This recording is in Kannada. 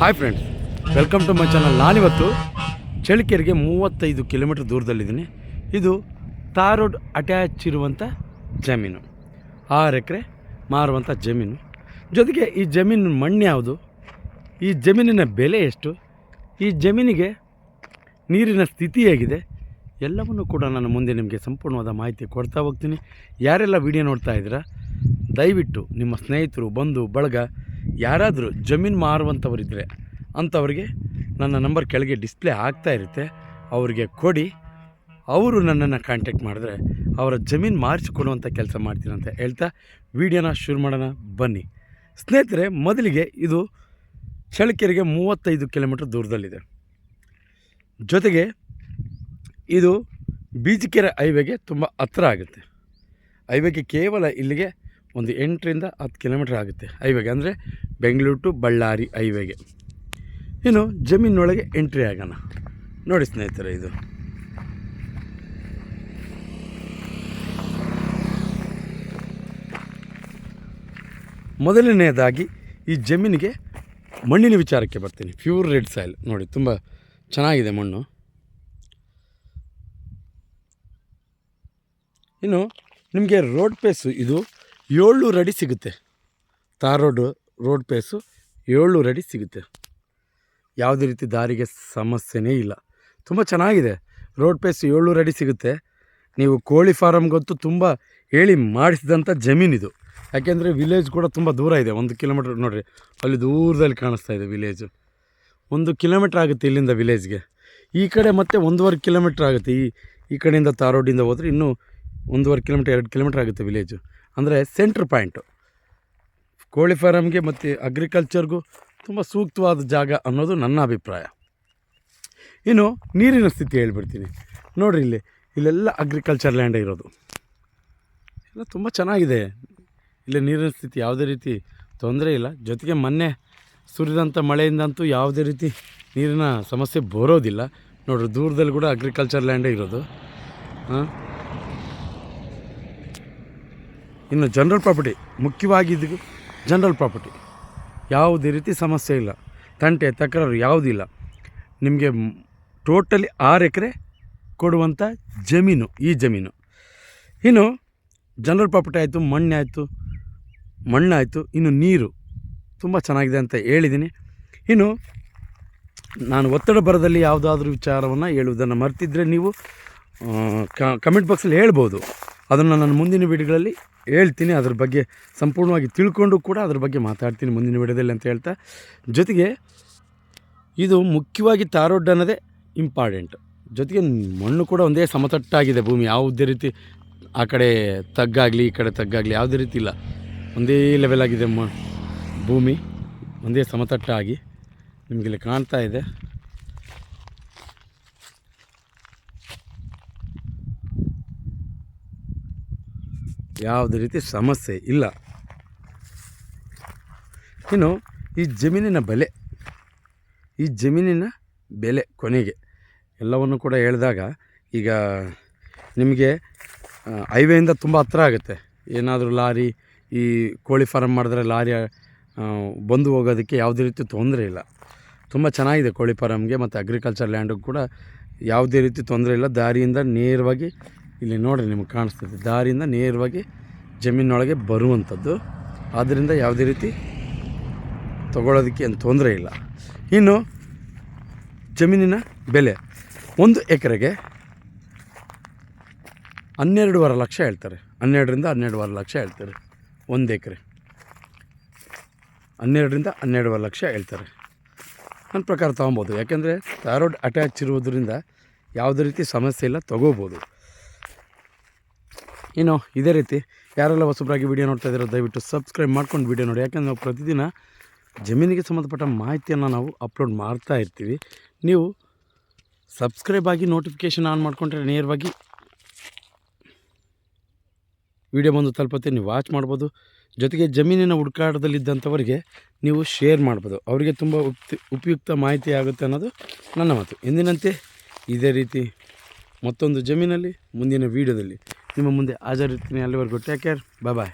Hi friends welcome to my channel ನಾನಿವತ್ತು ಚಳಿಕೆರೆಗೆ ಮೂವತ್ತೈದು ಕಿಲೋಮೀಟ್ರ್ ದೂರದಲ್ಲಿದ್ದೀನಿ. ಇದು ತಾರೋಡ್ ರೋಡ್ ಅಟ್ಯಾಚ್ ಇರುವಂಥ ಜಮೀನು. ಆರು ಎಕರೆ ಮಾರುವಂಥ ಜಮೀನು. ಜೊತೆಗೆ ಈ ಜಮೀನು ಮಣ್ಣು ಯಾವುದು? ಈ ಜಮೀನಿನ ಬೆಲೆ ಎಷ್ಟು? ಈ ಜಮೀನಿಗೆ ನೀರಿನ ಸ್ಥಿತಿ ಹೇಗಿದೆ? ಎಲ್ಲವನ್ನೂ ಕೂಡ ನಾನು ಮುಂದೆ ನಿಮಗೆ ಸಂಪೂರ್ಣವಾದ ಮಾಹಿತಿ ಕೊಡ್ತಾ ಹೋಗ್ತೀನಿ. ಯಾರೆಲ್ಲ ವಿಡಿಯೋ ನೋಡ್ತಾ ಇದ್ದೀರಾ, ದಯವಿಟ್ಟು ನಿಮ್ಮ ಸ್ನೇಹಿತರು, ಬಂಧು, ಬಳಗ ಯಾರಾದರೂ ಜಮೀನು ಮಾರುವಂಥವರಿದ್ದರೆ ಅಂಥವ್ರಿಗೆ ನನ್ನ ನಂಬರ್ ಕೆಳಗೆ ಡಿಸ್ಪ್ಲೇ ಆಗ್ತಾ ಇರುತ್ತೆ. ಅವರಿಗೆ ಕೊಡಿ. ಅವರು ನನ್ನನ್ನು ಕಾಂಟ್ಯಾಕ್ಟ್ ಮಾಡಿದ್ರೆ ಅವರ ಜಮೀನು ಮಾರಿಸಿಕೊಡುವಂಥ ಕೆಲಸ ಮಾಡ್ತೀನಿ ಅಂತ ಹೇಳ್ತಾ ವಿಡಿಯೋನ ಶುರು ಮಾಡೋಣ. ಬನ್ನಿ. ಸ್ನೇಹಿತರೆ, ಮೊದಲಿಗೆ ಇದು ಚಳ್ಳಕೆರೆಗೆ ಮೂವತ್ತೈದು ಕಿಲೋಮೀಟ್ರ್ ದೂರದಲ್ಲಿದೆ. ಜೊತೆಗೆ ಇದು ಬೀಜಿಕೆರೆ ಹೈವೇಗೆ ತುಂಬ ಹತ್ರ ಆಗುತ್ತೆ. ಹೈವೇಗೆ ಕೇವಲ ಇಲ್ಲಿಗೆ ಒಂದು ಎಂಟರಿಂದ ಹತ್ತು ಕಿಲೋಮೀಟ್ರ್ ಆಗುತ್ತೆ ಹೈವೇಗೆ. ಅಂದರೆ ಬೆಂಗಳೂರು ಟು ಬಳ್ಳಾರಿ ಹೈವೇಗೆ. ಇನ್ನು ಜಮೀನೊಳಗೆ ಎಂಟ್ರಿ ಆಗೋಣ. ನೋಡಿ ಸ್ನೇಹಿತರೆ ಇದು. ಮೊದಲನೆಯದಾಗಿ ಈ ಜಮೀನಿಗೆ ಮಣ್ಣಿನ ವಿಚಾರಕ್ಕೆ ಬರ್ತೀನಿ. Pure red soil. ನೋಡಿ, ತುಂಬ ಚೆನ್ನಾಗಿದೆ ಮಣ್ಣು. ಇನ್ನು ನಿಮಗೆ ರೋಡ್ ಪೇಸು ಇದು ಏಳ್ನೂರು ಅಡಿ ಸಿಗುತ್ತೆ. ತಾರ್ ರೋಡು ರೋಡ್ ಪೇಸು ಏಳ್ನೂರು ಅಡಿ ಸಿಗುತ್ತೆ. ಯಾವುದೇ ರೀತಿ ದಾರಿಗೆ ಸಮಸ್ಯೆನೇ ಇಲ್ಲ. ತುಂಬ ಚೆನ್ನಾಗಿದೆ. ರೋಡ್ ಪೇಸ್ ಏಳ್ನೂರು ಅಡಿ ಸಿಗುತ್ತೆ. ನೀವು ಕೋಳಿ ಫಾರಮ್ಗಂತೂ ತುಂಬ ಹೇಳಿ ಮಾಡಿಸಿದಂಥ ಜಮೀನಿದು ಯಾಕೆಂದರೆ ವಿಲೇಜ್ ಕೂಡ ತುಂಬ ದೂರ ಇದೆ. ಒಂದು ಕಿಲೋಮೀಟ್ರ್ ನೋಡಿರಿ, ಅಲ್ಲಿ ದೂರದಲ್ಲಿ ಕಾಣಿಸ್ತಾ ಇದೆ ವಿಲೇಜು ಒಂದು ಕಿಲೋಮೀಟ್ರ್ ಆಗುತ್ತೆ ಇಲ್ಲಿಂದ ವಿಲೇಜ್ಗೆ ಈ ಕಡೆ ಮತ್ತೆ ಒಂದೂವರೆ ಕಿಲೋಮೀಟ್ರ್ ಆಗುತ್ತೆ. ಈ ಈ ಕಡೆಯಿಂದ ತಾರೋಡಿಂದ ರೋಡಿಂದ ಹೋದರೆ ಇನ್ನೂ ಒಂದೂವರೆ ಕಿಲೋಮೀಟ್ರ್ ಎರಡು ಕಿಲೋಮೀಟ್ರ್ ಆಗುತ್ತೆ ವಿಲೇಜು ಅಂದರೆ ಸೆಂಟ್ರ್ ಪಾಯಿಂಟು ಕೋಳಿ ಫಾರಮ್ಗೆ ಮತ್ತು ಅಗ್ರಿಕಲ್ಚರ್ಗೂ ತುಂಬ ಸೂಕ್ತವಾದ ಜಾಗ ಅನ್ನೋದು ನನ್ನ ಅಭಿಪ್ರಾಯ. ಇನ್ನು ನೀರಿನ ಸ್ಥಿತಿ ಹೇಳ್ಬಿಡ್ತೀನಿ. ನೋಡಿರಿ ಇಲ್ಲಿ, ಇಲ್ಲೆಲ್ಲ ಅಗ್ರಿಕಲ್ಚರ್ ಲ್ಯಾಂಡೇ ಇರೋದು. ಎಲ್ಲ ತುಂಬ ಚೆನ್ನಾಗಿದೆ. ಇಲ್ಲಿ ನೀರಿನ ಸ್ಥಿತಿ ಯಾವುದೇ ರೀತಿ ತೊಂದರೆ ಇಲ್ಲ. ಜೊತೆಗೆ ಮೊನ್ನೆ ಸುರಿದಂಥ ಮಳೆಯಿಂದಂತೂ ಯಾವುದೇ ರೀತಿ ನೀರಿನ ಸಮಸ್ಯೆ ಬರೋದಿಲ್ಲ. ನೋಡ್ರಿ ದೂರದಲ್ಲಿ ಕೂಡ ಅಗ್ರಿಕಲ್ಚರ್ ಲ್ಯಾಂಡೇ ಇರೋದು. ಹಾಂ? ಇನ್ನು ಜನರಲ್ ಪ್ರಾಪರ್ಟಿ ಮುಖ್ಯವಾಗಿ ಇದು ಜನರಲ್ ಪ್ರಾಪರ್ಟಿ. ಯಾವುದೇ ರೀತಿ ಸಮಸ್ಯೆ ಇಲ್ಲ. ತಂಟೆ, ತಕರಾರು ಯಾವುದಿಲ್ಲ ನಿಮಗೆ ಟೋಟಲಿ ಆರು ಎಕರೆ ಕೊಡುವಂಥ ಜಮೀನು, ಈ ಜಮೀನು. ಇನ್ನು ಜನರಲ್ ಪ್ರಾಪರ್ಟಿ ಆಯಿತು, ಮಣ್ಣು ಆಯಿತು ಮಣ್ಣಾಯಿತು ಇನ್ನು ನೀರು ತುಂಬ ಚೆನ್ನಾಗಿದೆ ಅಂತ ಹೇಳಿದ್ದೀನಿ. ಇನ್ನು ನಾನು ಒತ್ತಡ ಬರದಲ್ಲಿ ಯಾವುದಾದ್ರೂ ವಿಚಾರವನ್ನು ಹೇಳುವುದನ್ನು ಮರ್ತಿದ್ರೆ ನೀವು ಕಮೆಂಟ್ ಬಾಕ್ಸಲ್ಲಿ ಹೇಳ್ಬೋದು. ಅದನ್ನು ನಾನು ಮುಂದಿನ ವಿಡಿಯೋಗಳಲ್ಲಿ ಹೇಳ್ತೀನಿ. ಅದ್ರ ಬಗ್ಗೆ ಸಂಪೂರ್ಣವಾಗಿ ತಿಳ್ಕೊಂಡು ಕೂಡ ಅದ್ರ ಬಗ್ಗೆ ಮಾತಾಡ್ತೀನಿ ಮುಂದಿನ ವಿಡಿಯೋದಲ್ಲಿ ಅಂತ ಹೇಳ್ತಾ. ಜೊತೆಗೆ ಇದು ಮುಖ್ಯವಾಗಿ ತಾರೋಡ್ ಅನ್ನೋದೇ ಇಂಪಾರ್ಟೆಂಟ್ ಜೊತೆಗೆ ಮಣ್ಣು ಕೂಡ ಒಂದೇ ಸಮತಟ್ಟಾಗಿದೆ. ಭೂಮಿ ಯಾವುದೇ ರೀತಿ ಆ ಕಡೆ ತಗ್ಗಾಗಲಿ, ಈ ಕಡೆ ತಗ್ಗಾಗಲಿ ಯಾವುದೇ ರೀತಿ ಇಲ್ಲ. ಒಂದೇ ಲೆವೆಲ್ ಆಗಿದೆ ಮ, ಭೂಮಿ. ಒಂದೇ ಸಮತಟ್ಟಾಗಿ ನಿಮಗಿಲ್ಲಿ ಕಾಣ್ತಾ ಇದೆ. ಯಾವುದೇ ರೀತಿ ಸಮಸ್ಯೆ ಇಲ್ಲ. ಇನ್ನು ಈ ಜಮೀನಿನ ಬೆಲೆ, ಈ ಜಮೀನಿನ ಬೆಲೆ ಕೊನೆಗೆ ಎಲ್ಲವನ್ನು ಕೂಡ ಹೇಳಿದಾಗ ಈಗ ನಿಮಗೆ ಹೈವೇಯಿಂದ ತುಂಬ ಹತ್ರ ಆಗುತ್ತೆ. ಏನಾದರೂ ಲಾರಿ, ಈ ಕೋಳಿ ಫಾರಮ್ ಮಾಡಿದ್ರೆ ಲಾರಿ ಬಂದು ಹೋಗೋದಕ್ಕೆ ಯಾವುದೇ ರೀತಿ ತೊಂದರೆ ಇಲ್ಲ. ತುಂಬ ಚೆನ್ನಾಗಿದೆ ಕೋಳಿ ಫಾರಮ್ಗೆ ಮತ್ತು ಅಗ್ರಿಕಲ್ಚರ್ ಲ್ಯಾಂಡಿಗೆ ಕೂಡ ಯಾವುದೇ ರೀತಿ ತೊಂದರೆ ಇಲ್ಲ. ದಾರಿಯಿಂದ ನೇರವಾಗಿ ಇಲ್ಲಿ ನೋಡಿರಿ ನಿಮಗೆ ಕಾಣಿಸ್ತದೆ. ದಾರಿಯಿಂದ ನೇರವಾಗಿ ಜಮೀನೊಳಗೆ ಬರುವಂಥದ್ದು. ಆದ್ದರಿಂದ ಯಾವುದೇ ರೀತಿ ತಗೊಳ್ಳೋದಕ್ಕೆ ಏನು ತೊಂದರೆ ಇಲ್ಲ. ಇನ್ನು ಜಮೀನಿನ ಬೆಲೆ. ಒಂದು ಎಕರೆಗೆ ಹನ್ನೆರಡೂವರೆ ಲಕ್ಷ ಹೇಳ್ತಾರೆ. ಹನ್ನೆರಡರಿಂದ ಹನ್ನೆರಡುವರೆ ಲಕ್ಷ ಹೇಳ್ತಾರೆ. ಒಂದು ಎಕರೆ. ಹನ್ನೆರಡರಿಂದ ಹನ್ನೆರಡುವರೆ ಲಕ್ಷ ಹೇಳ್ತಾರೆ. ನನ್ನ ಪ್ರಕಾರ ತೊಗೊಬೋದು. ಯಾಕೆಂದರೆ ಥೈರಾಯ್ಡ್ ಅಟ್ಯಾಚ್ ಇರುವುದರಿಂದ ಯಾವುದೇ ರೀತಿ ಸಮಸ್ಯೆ ಇಲ್ಲ, ತೊಗೋಬೋದು. ಇನ್ನು ಇದೇ ರೀತಿ ಯಾರೆಲ್ಲ ಹೊಸಬ್ರಾಗಿ ವಿಡಿಯೋ ನೋಡ್ತಾ ಇದ್ದೀರೋ ದಯವಿಟ್ಟು ಸಬ್ಸ್ಕ್ರೈಬ್ ಮಾಡ್ಕೊಂಡು ವಿಡಿಯೋ ನೋಡಿ. ಯಾಕೆಂದರೆ ನಾವು ಪ್ರತಿದಿನ ಜಮೀನಿಗೆ ಸಂಬಂಧಪಟ್ಟ ಮಾಹಿತಿಯನ್ನು ನಾವು ಅಪ್ಲೋಡ್ ಮಾಡ್ತಾ ಇರ್ತೀವಿ. ನೀವು ಸಬ್ಸ್ಕ್ರೈಬ್ ಆಗಿ ನೋಟಿಫಿಕೇಷನ್ ಆನ್ ಮಾಡಿಕೊಂಡ್ರೆ ನೇರವಾಗಿ ವಿಡಿಯೋ ಬಂದು ತಲುಪುತ್ತೆ. ನೀವು ವಾಚ್ ಮಾಡ್ಬೋದು. ಜೊತೆಗೆ ಜಮೀನಿನ ಹುಡುಕಾಟದಲ್ಲಿದ್ದಂಥವರಿಗೆ ನೀವು ಶೇರ್ ಮಾಡ್ಬೋದು. ಅವರಿಗೆ ತುಂಬ ಉಪಯುಕ್ತ ಮಾಹಿತಿ ಆಗುತ್ತೆ ಅನ್ನೋದು ನನ್ನ ಮಾತು. ಎಂದಿನಂತೆ ಇದೇ ರೀತಿ ಮತ್ತೊಂದು ಜಮೀನಲ್ಲಿ, ಮುಂದಿನ ವೀಡಿಯೋದಲ್ಲಿ ನಿಮ್ಮ ಮುಂದೆ ಹಾಜರಿರ್ತೀನಿ ಅಲ್ಲಿವರೆಗೂ. Take care bye